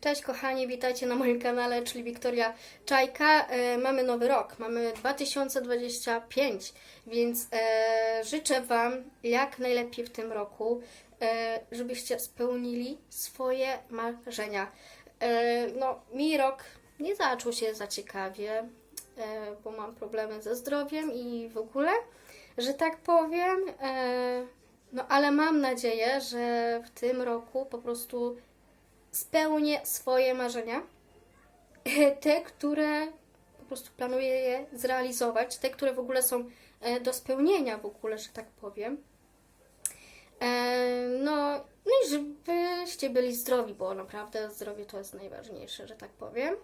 Cześć kochani, witajcie na moim kanale, czyli Wiktoria Czajka. E, mamy nowy rok, mamy 2025, więc e, życzę Wam jak najlepiej w tym roku, e, żebyście spełnili swoje marzenia. E, no, mi rok nie zaczął się za ciekawie, e, bo mam problemy ze zdrowiem i w ogóle, że tak powiem. E, no, ale mam nadzieję, że w tym roku po prostu spełnię swoje marzenia. Te, które po prostu planuję je zrealizować, te, które w ogóle są e, do spełnienia w ogóle, że tak powiem. E, No, no i żebyście byli zdrowi, bo naprawdę zdrowie to jest najważniejsze, że tak powiem.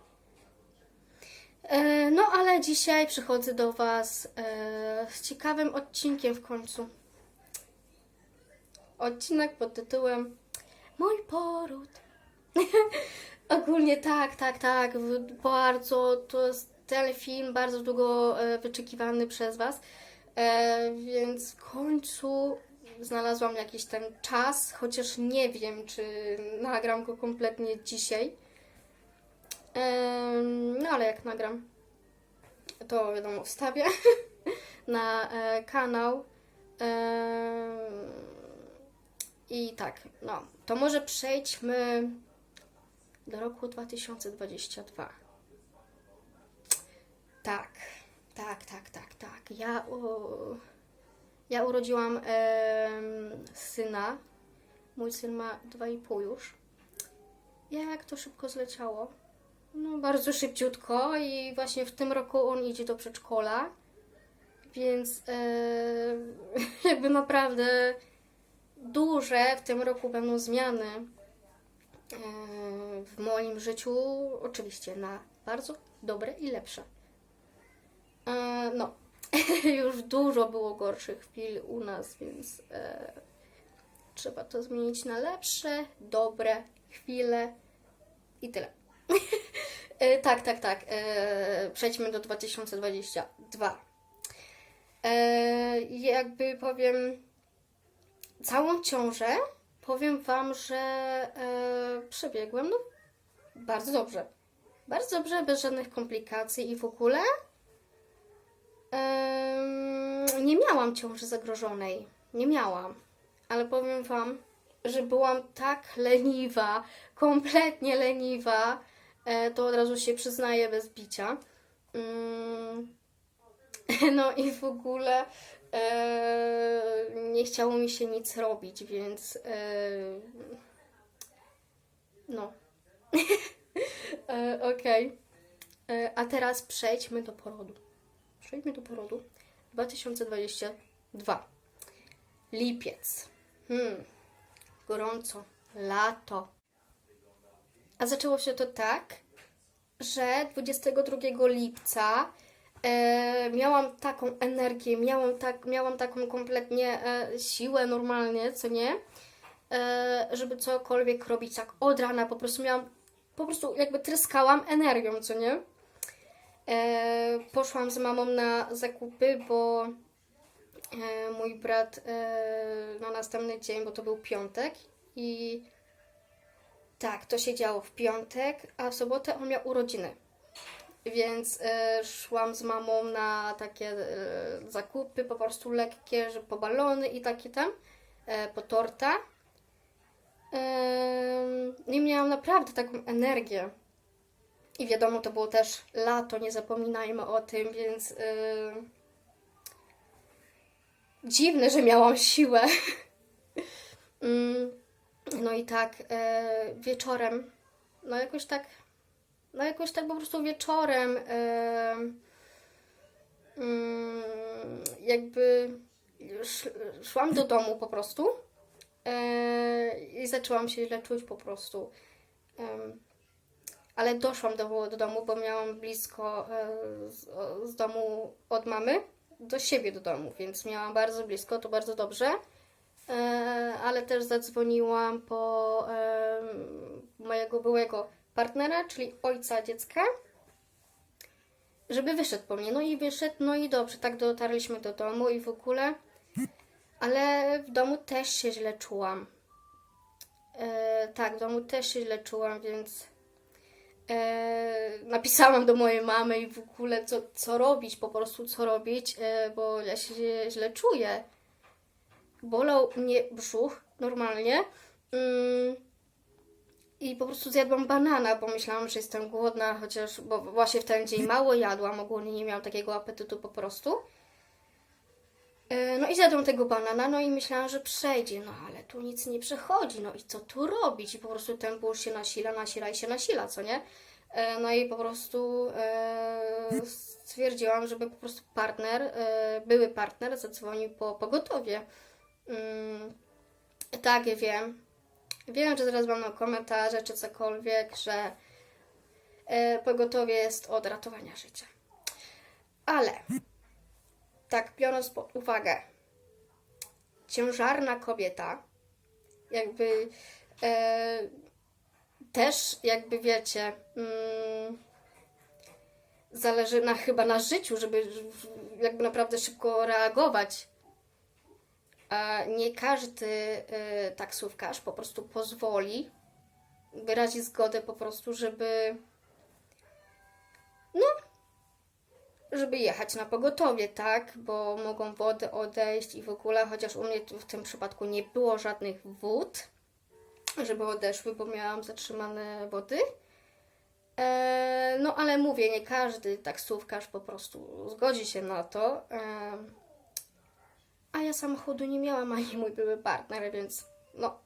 E, No, ale dzisiaj przychodzę do Was e, z ciekawym odcinkiem w końcu. Odcinek pod tytułem Mój poród. Ogólnie tak, tak, tak. Bardzo to jest ten film bardzo długo e, wyczekiwany przez Was. E, więc w końcu znalazłam jakiś ten czas, chociaż nie wiem, czy nagram go kompletnie dzisiaj. No ale jak nagram, to wiadomo, wstawię na e, kanał. I tak, no, to może przejdźmy do roku 2022. Tak, tak, tak, tak, tak. Ja, u, ja urodziłam em, syna. Mój syn ma 2,5 już. Jak to szybko zleciało? No, bardzo szybciutko i właśnie w tym roku on idzie do przedszkola. Więc e, jakby naprawdę duże w tym roku będą zmiany e, w moim życiu, oczywiście na bardzo dobre i lepsze. E, No, już dużo było gorszych chwil u nas, więc e, trzeba to zmienić na lepsze, dobre chwile i tyle. E, Tak, tak, tak. Przejdźmy do 2022. E, Jakby powiem, całą ciążę powiem Wam, że e, przebiegłem no, bardzo dobrze. Bardzo dobrze, bez żadnych komplikacji i w ogóle em, nie miałam ciąży zagrożonej. Nie miałam. Ale powiem Wam, że byłam tak leniwa, kompletnie leniwa, e, to od razu się przyznaję bez bicia. Mm, no i w ogóle e, nie chciało mi się nic robić, więc e, no. e, Okej. E, A teraz przejdźmy do porodu. Przejdźmy do porodu. 2022. Lipiec. Hmm. Gorąco. Lato. A zaczęło się to tak, że 22 lipca e, miałam taką energię, miałam, tak, miałam taką kompletnie e, siłę normalnie, co nie? E, żeby cokolwiek robić tak od rana, po prostu miałam, po prostu jakby tryskałam energią, co nie? E, poszłam z mamą na zakupy, bo e, mój brat e, na następny dzień, bo to był piątek i tak, to się działo w piątek, a w sobotę on miał urodziny. Więc e, szłam z mamą na takie e, zakupy, po prostu lekkie, że po balony i takie tam, e, po torta. Em, I miałam naprawdę taką energię. I wiadomo, to było też lato, nie zapominajmy o tym, więc dziwne, że miałam siłę. Mm, no i tak wieczorem, no jakoś tak, no jakoś tak po prostu wieczorem e, mm, jakby sz, szłam do domu po prostu e, i zaczęłam się źle czuć po prostu. Em, ale doszłam do, do domu, bo miałam blisko e, z, z domu od mamy do siebie do domu, więc miałam bardzo blisko, to bardzo dobrze. E, ale też zadzwoniłam po e, mojego byłego partnera, czyli ojca dziecka, żeby wyszedł po mnie. No i wyszedł, no i dobrze, tak dotarliśmy do domu i w ogóle. Ale w domu też się źle czułam. E, tak, w domu też się źle czułam, więc E, napisałam do mojej mamy i w ogóle co, co robić, po prostu co robić, e, bo ja się źle czuję. Bolał mnie brzuch normalnie. Mm, I po prostu zjadłam banana, bo myślałam, że jestem głodna, chociaż bo właśnie w ten dzień mało jadłam, ogólnie nie miałam takiego apetytu po prostu. E, No i zjadłam tego banana, no i myślałam, że przejdzie, no ale tu nic nie przechodzi, no i co tu robić? I po prostu ten ból się nasila, nasila i się nasila, co nie? E, No i po prostu e, stwierdziłam, żeby po prostu partner, były partner zadzwonił po pogotowie. Mm, tak, ja wiem. Wiem, że zaraz będą komentarze czy cokolwiek, że e, pogotowie jest od ratowania życia. Ale tak biorąc pod uwagę, ciężarna kobieta, jakby e, też, jakby wiecie, mm, zależy na, chyba na życiu, żeby jakby naprawdę szybko reagować. A nie każdy e, taksówkarz po prostu pozwoli, wyrazi zgodę po prostu, żeby żeby jechać na pogotowie, tak? Bo mogą wody odejść i w ogóle, chociaż u mnie w tym przypadku nie było żadnych wód, żeby odeszły, bo miałam zatrzymane wody. E, no ale mówię, nie każdy taksówkarz po prostu zgodzi się na to. E, a ja samochodu nie miałam, ani mój były partner, więc no.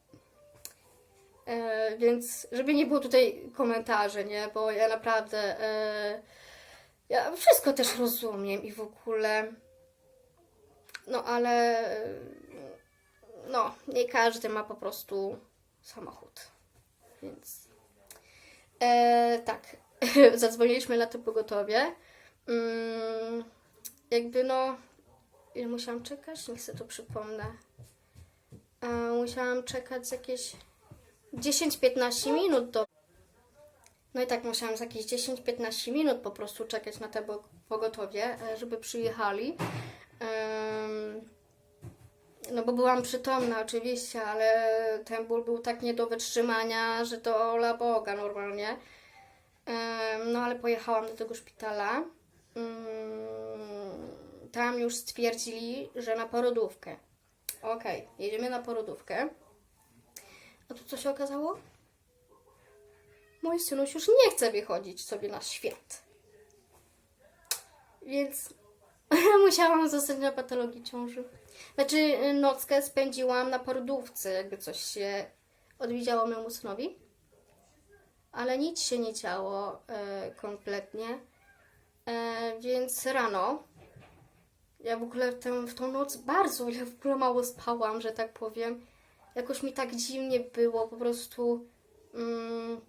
E, więc żeby nie było tutaj komentarzy, nie? Bo ja naprawdę. E, ja wszystko też rozumiem i w ogóle. No ale. No, nie każdy ma po prostu samochód. Więc. E, tak. Zadzwoniliśmy na to pogotowie. Mm, jakby no. Ile musiałam czekać? Niech sobie to przypomnę. E, musiałam czekać z jakieś 10-15 minut do no i tak musiałam za jakieś 10-15 minut po prostu czekać na te pogotowie, e, żeby przyjechali. No bo byłam przytomna oczywiście, ale ten ból był tak nie do wytrzymania, że to ola Boga normalnie. No ale pojechałam do tego szpitala. Tam już stwierdzili, że na porodówkę. Okej, jedziemy na porodówkę. A tu co się okazało? mój synuś już nie chce wychodzić sobie na świat. Więc musiałam zostać na patologii ciąży. Znaczy, y, nockę spędziłam na porodówce, jakby coś się odwidziało memu synowi. Ale nic się nie działo e, kompletnie. E, więc rano, ja w ogóle w, tę, w tą noc bardzo, ja w ogóle mało spałam, że tak powiem. Jakoś mi tak dziwnie było, po prostu. Mm,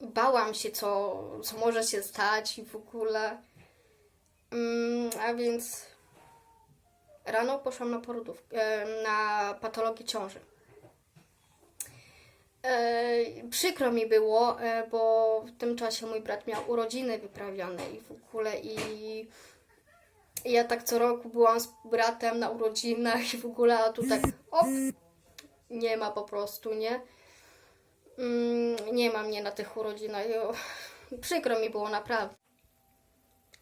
bałam się, co, co może się stać i w ogóle. Mm, a więc rano poszłam na porodówkę, e, na patologię ciąży. E, przykro mi było, e, bo w tym czasie mój brat miał urodziny wyprawione i w ogóle i ja tak co roku byłam z bratem na urodzinach i w ogóle, a tu tak op, nie ma po prostu, nie? Mm, nie ma mnie na tych urodzinach. Jo. Przykro mi było naprawdę.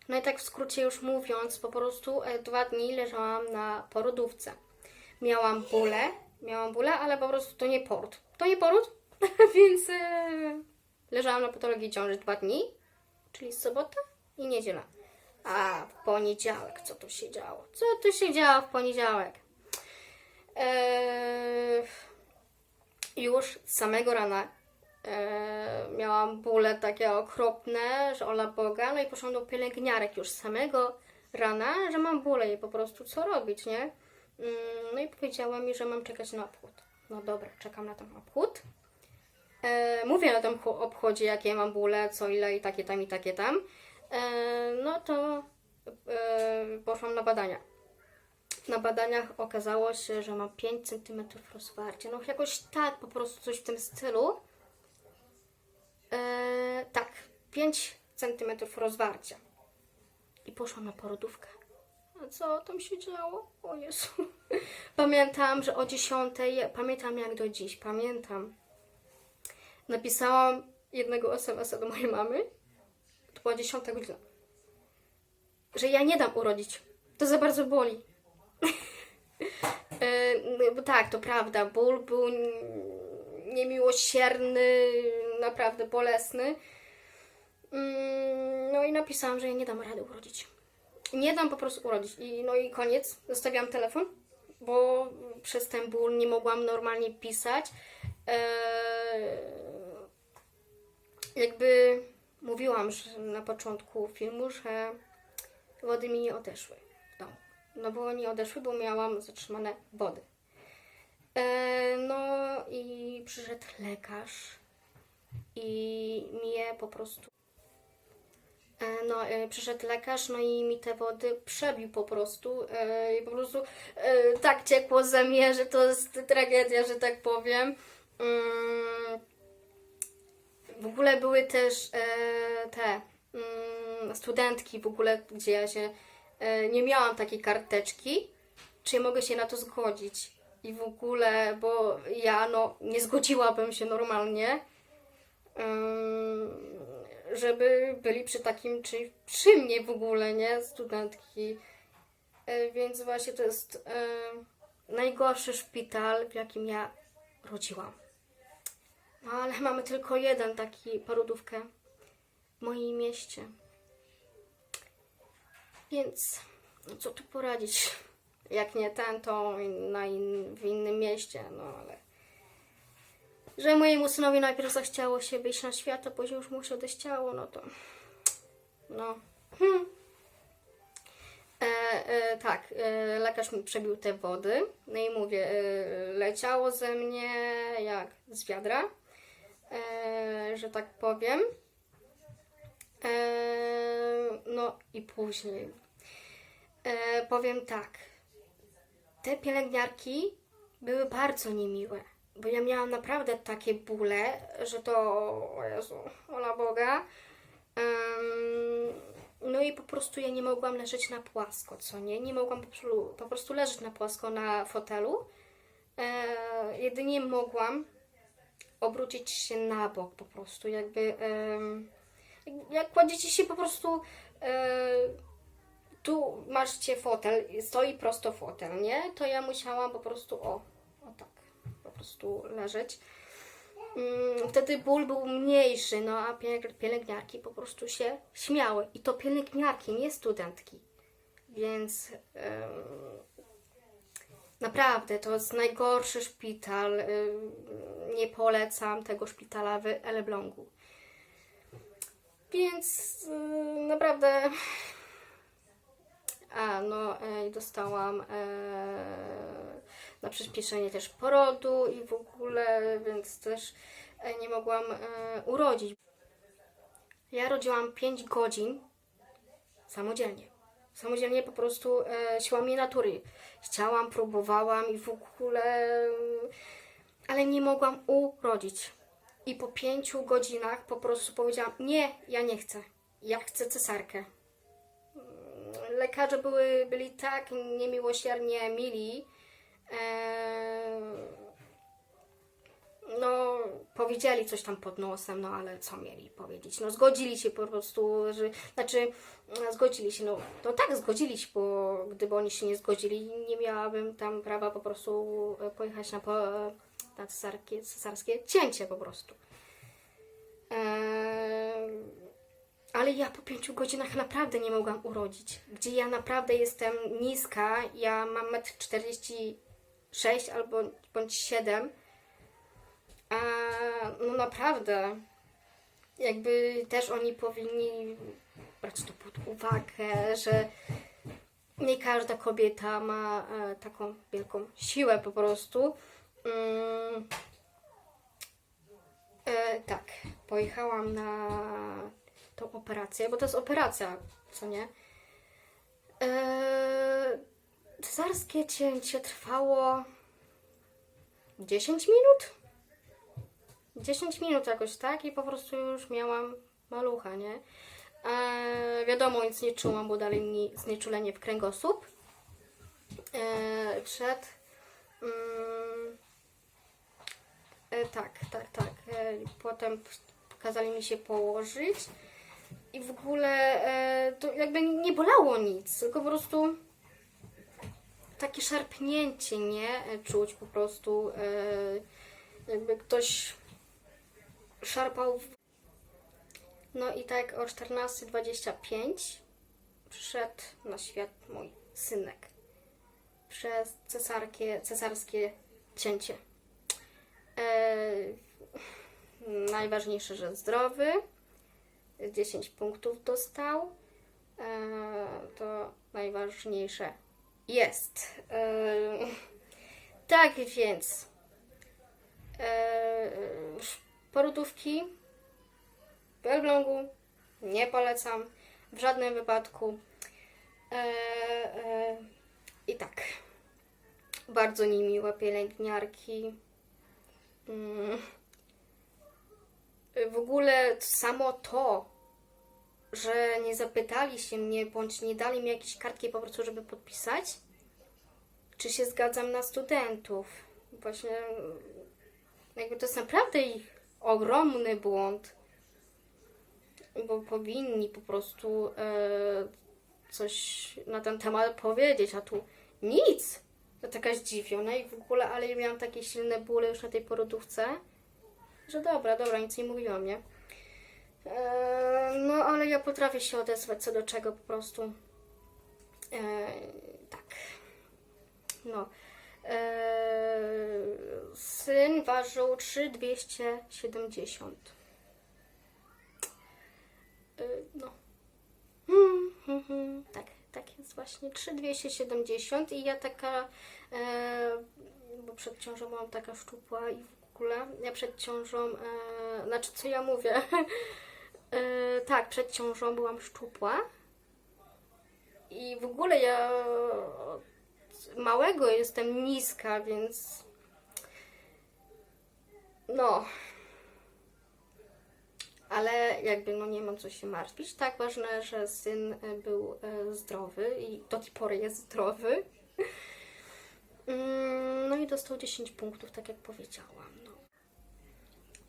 No i tak w skrócie już mówiąc, po prostu e, dwa dni leżałam na porodówce. Miałam bóle, miałam bóle, ale po prostu to nie poród. To nie poród, więc e, leżałam na patologii ciąży dwa dni, czyli sobota i niedziela. A w poniedziałek, co tu się działo? Co tu się działo w poniedziałek? Eee, już z samego rana e, miałam bóle takie okropne, że ola Boga, no i poszłam do pielęgniarek już z samego rana, że mam bóle i po prostu co robić, nie? Mm, No i powiedziała mi, że mam czekać na obchód. No dobra, czekam na ten obchód. E, mówię na tym obchodzie, jakie mam bóle, co ile i takie tam i takie tam. E, no to e, poszłam na badania. Na badaniach okazało się, że mam 5 cm rozwarcia. No jakoś tak, po prostu coś w tym stylu. E, tak, 5 cm rozwarcia. I poszłam na porodówkę. A co tam się działo? O Jezu. Pamiętam, że o 10, pamiętam jak do dziś, pamiętam. Napisałam jednego SMS-a do mojej mamy. Była dziesiąta godzina. Że ja nie dam urodzić. To za bardzo boli. E, bo tak, to prawda. Ból był niemiłosierny, naprawdę bolesny. Mm, No i napisałam, że ja nie dam rady urodzić. Nie dam po prostu urodzić. I, no i koniec. Zostawiłam telefon, bo przez ten ból nie mogłam normalnie pisać. Eee, jakby mówiłam że na początku filmu, że wody mi nie odeszły w domu. No bo nie odeszły, bo miałam zatrzymane wody. Eee, no i przyszedł lekarz i mnie po prostu E, No, e, przyszedł lekarz, no i mi te wody przebił po prostu. E, I po prostu e, tak ciekło ze mnie, że to jest tragedia, że tak powiem. Mm, w ogóle były też e, te mm, studentki, w ogóle, gdzie ja się e, nie miałam takiej karteczki, czy mogę się na to zgodzić. I w ogóle, bo ja no nie zgodziłabym się normalnie. Żeby byli przy takim, czy przy mnie w ogóle, nie? Studentki. E, Więc właśnie to jest e, najgorszy szpital, w jakim ja rodziłam. Ale mamy tylko jeden taki porodówkę w moim mieście. Więc no co tu poradzić? Jak nie ten, to na in, w innym mieście, no ale że mojemu synowi najpierw zachciało się wyjść na świat, a później już mu się odechciało, no to no. Hmm. E, e, tak, e, lekarz mi przebił te wody, no i mówię, e, leciało ze mnie jak z wiadra, e, że tak powiem. E, no i później e, powiem tak, te pielęgniarki były bardzo niemiłe, bo ja miałam naprawdę takie bóle, że to, o Jezu, ola Boga. No i po prostu ja nie mogłam leżeć na płasko, co nie? Nie mogłam po prostu, po prostu leżeć na płasko na fotelu. E, jedynie mogłam obrócić się na bok po prostu, jakby jak kładziecie się po prostu e, tu macie fotel, stoi prosto fotel, nie? To ja musiałam po prostu, o, o tak, po prostu leżeć. Mm, Wtedy ból był mniejszy, no a pielęg- pielęgniarki po prostu się śmiały. I to pielęgniarki, nie studentki. Więc em, naprawdę to jest najgorszy szpital. em, nie polecam tego szpitala w Elblągu. Więc y, naprawdę a, no, e, dostałam e, na przyspieszenie też porodu i w ogóle, więc też e, nie mogłam urodzić. Ja rodziłam 5 godzin samodzielnie. Samodzielnie po prostu e, siłami natury. Chciałam, próbowałam i w ogóle, e, ale nie mogłam urodzić. I po pięciu godzinach po prostu powiedziałam, nie, ja nie chcę. Ja chcę cesarkę lekarze były, byli tak niemiłosiernie mili. Eee, no, powiedzieli coś tam pod nosem, no ale co mieli powiedzieć? No, zgodzili się po prostu, że, znaczy, no, zgodzili się, no, to tak, zgodzili się, bo gdyby oni się nie zgodzili, nie miałabym tam prawa po prostu e, pojechać na, na cesarskie, cesarskie cięcie po prostu. Eee, ale ja po pięciu godzinach naprawdę nie mogłam urodzić. Gdzie ja naprawdę jestem niska, ja mam 1,46 m albo bądź 7 A no naprawdę, jakby też oni powinni brać to pod uwagę, że nie każda kobieta ma e, taką wielką siłę po prostu. Mm. E, tak, pojechałam na tą operację, bo to jest operacja, co nie? Eee, cesarskie cięcie trwało 10 minut? 10 minut jakoś, tak? I po prostu już miałam malucha, nie? Eee, wiadomo, nic nie czułam, bo dalej mi znieczulenie w kręgosłup. Eee, przed... Mm, e, tak, tak, tak. E, potem kazali mi się położyć i w ogóle e, to jakby nie bolało nic, tylko po prostu takie szarpnięcie, nie? E, Czuć po prostu, e, jakby ktoś szarpał. No i tak o 14.25 przyszedł na świat mój synek przez cesarskie, cesarskie cięcie. E, najważniejsze, że zdrowy. 10 punktów dostał. E, to najważniejsze jest. E, tak więc e, porodówki w Elblągu nie polecam w żadnym wypadku. E, e, I tak. Bardzo niemiłe pielęgniarki. Mm. W ogóle samo to, że nie zapytali się mnie, bądź nie dali mi jakiejś kartki po prostu, żeby podpisać, czy się zgadzam na studentów. Właśnie jakby to jest naprawdę ich ogromny błąd, bo powinni po prostu e, coś na ten temat powiedzieć, a tu nic. To taka zdziwiona i w ogóle, ale ja miałam takie silne bóle już na tej porodówce, że dobra, dobra, nic nie mówiłam, nie? Eee, no, ale ja potrafię się odezwać co do czego po prostu. Eee, tak. No. Eee, syn ważył 3,270. Eee, no. Hmm, hmm, hmm. Tak, tak jest właśnie. 3,270 i ja taka, e, bo przed ciążą byłam taka szczupła i w ogóle, ja przed ciążą, e, znaczy co ja mówię, e, tak, przed ciążą byłam szczupła i w ogóle ja małego jestem niska, więc no, ale jakby no nie mam co się martwić. Tak ważne, że syn e, był e, zdrowy i do tej pory jest zdrowy. Mm, No i dostał 10 punktów, tak jak powiedziałam. No.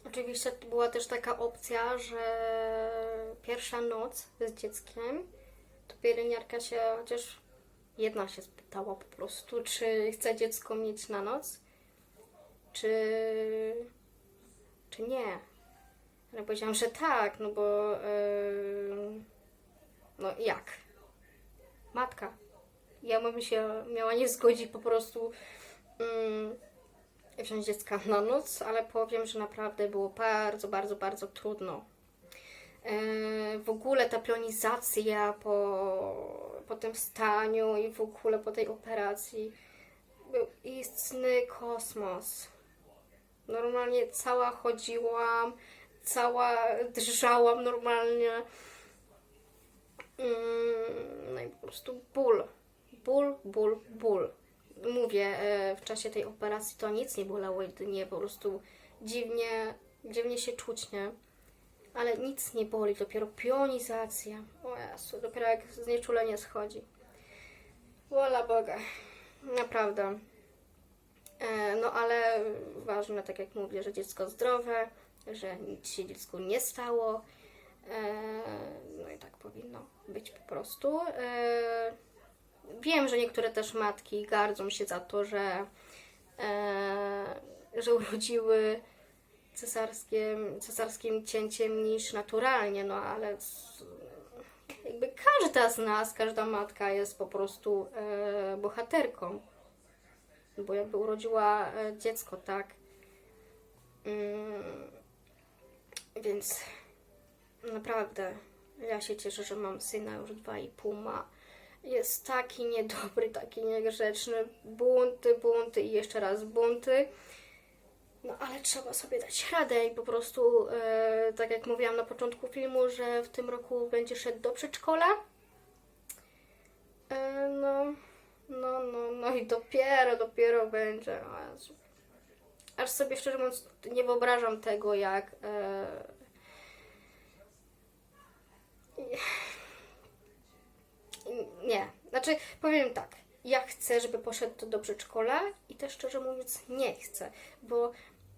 Oczywiście była też taka opcja, że pierwsza noc z dzieckiem, to pielęgniarka się, chociaż jedna się spytała po prostu, czy chce dziecko mieć na noc, czy, czy nie. Ale powiedziałam, że tak, no bo yy, no jak? Matka. Ja bym się miała nie zgodzić po prostu yy, wziąć dziecka na noc, ale powiem, że naprawdę było bardzo, bardzo, bardzo trudno. Yy, w ogóle ta pionizacja po, po tym staniu i w ogóle po tej operacji był istny kosmos. Normalnie cała chodziłam, cała drżałam normalnie. Mm, No i po prostu ból. Ból, ból, ból. Mówię, e, w czasie tej operacji to nic nie bolało, jedynie po prostu dziwnie, dziwnie się czuć, nie? Ale nic nie boli, dopiero pionizacja. O Jezu, dopiero jak znieczulenie schodzi. Wola Boga. Naprawdę. E, No ale ważne, tak jak mówię, że dziecko zdrowe, że nic się dziecku nie stało. E, No i tak powinno być po prostu. E, Wiem, że niektóre też matki gardzą się za to, że, że urodziły cesarskim, cesarskim cięciem niż naturalnie, no ale jakby każda z nas, każda matka jest po prostu bohaterką bo jakby urodziła e, dziecko, tak? Mm, więc naprawdę ja się cieszę, że mam syna już dwa i pół ma. Jest taki niedobry, taki niegrzeczny. Bunty, bunty i jeszcze raz bunty. No ale trzeba sobie dać radę i po prostu, e, tak jak mówiłam na początku filmu, że w tym roku będzie szedł do przedszkola. E, no, no, no, no i dopiero, dopiero będzie. Aż sobie szczerze mówiąc nie wyobrażam tego, jak. E... Nie, znaczy powiem tak. Ja chcę, żeby poszedł do przedszkola i też szczerze mówiąc nie chcę, bo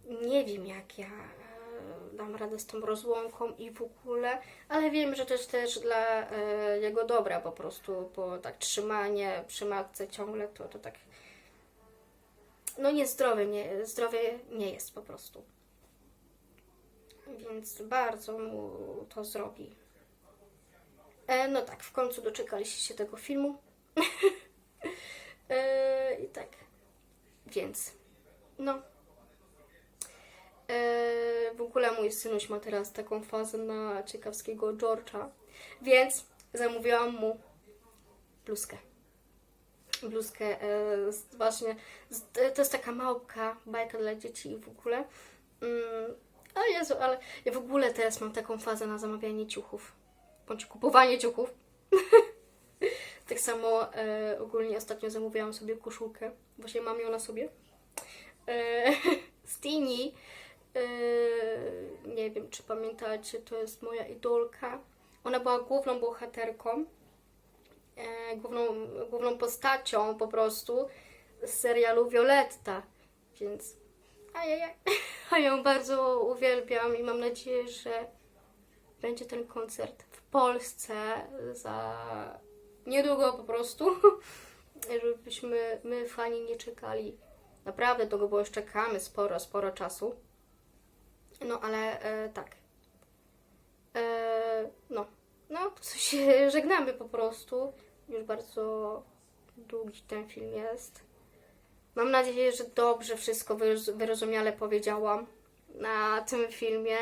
nie wiem jak ja dam radę z tą rozłąką i w ogóle, ale wiem, że też też dla e, jego dobra po prostu, bo tak trzymanie przy matce ciągle to, to tak no niezdrowe, nie, zdrowie nie jest po prostu. Więc bardzo mu to zrobi. E, no tak, w końcu doczekaliście się tego filmu. e, I tak. Więc, no. E, w ogóle mój synuś ma teraz taką fazę na ciekawskiego George'a, więc zamówiłam mu bluzkę. Bluzkę e, właśnie, z, to jest taka małpka, bajka dla dzieci i w ogóle. Mm, a Jezu, ale ja w ogóle teraz mam taką fazę na zamawianie ciuchów, bądź kupowanie ciuchów. tak samo e, ogólnie ostatnio zamówiłam sobie koszulkę, właśnie mam ją na sobie. E, z Tini. E, nie wiem, czy pamiętacie, to jest moja idolka. Ona była główną bohaterką, e, główną, główną postacią po prostu z serialu Violetta, więc ajajaj. A ją bardzo uwielbiam i mam nadzieję, że będzie ten koncert w Polsce za niedługo po prostu, żebyśmy my fani nie czekali naprawdę długo, bo już czekamy sporo, sporo czasu. No ale e, tak. E, no, no się żegnamy po prostu. Już bardzo długi ten film jest. Mam nadzieję, że dobrze wszystko wyroz- wyrozumiale powiedziałam na tym filmie.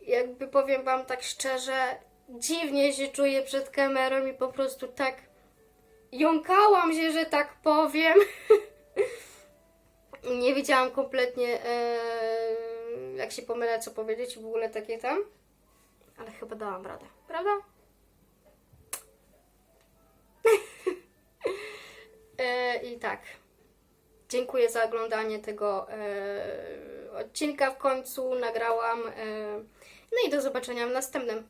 Jakby powiem Wam tak szczerze, dziwnie się czuję przed kamerą i po prostu tak jąkałam się, że tak powiem. Nie wiedziałam kompletnie, e, jak się pomylę, co powiedzieć w ogóle takie tam. Ale chyba dałam radę, prawda? e, I tak. Dziękuję za oglądanie tego e, odcinka w końcu. Nagrałam. E, no i do zobaczenia w następnym.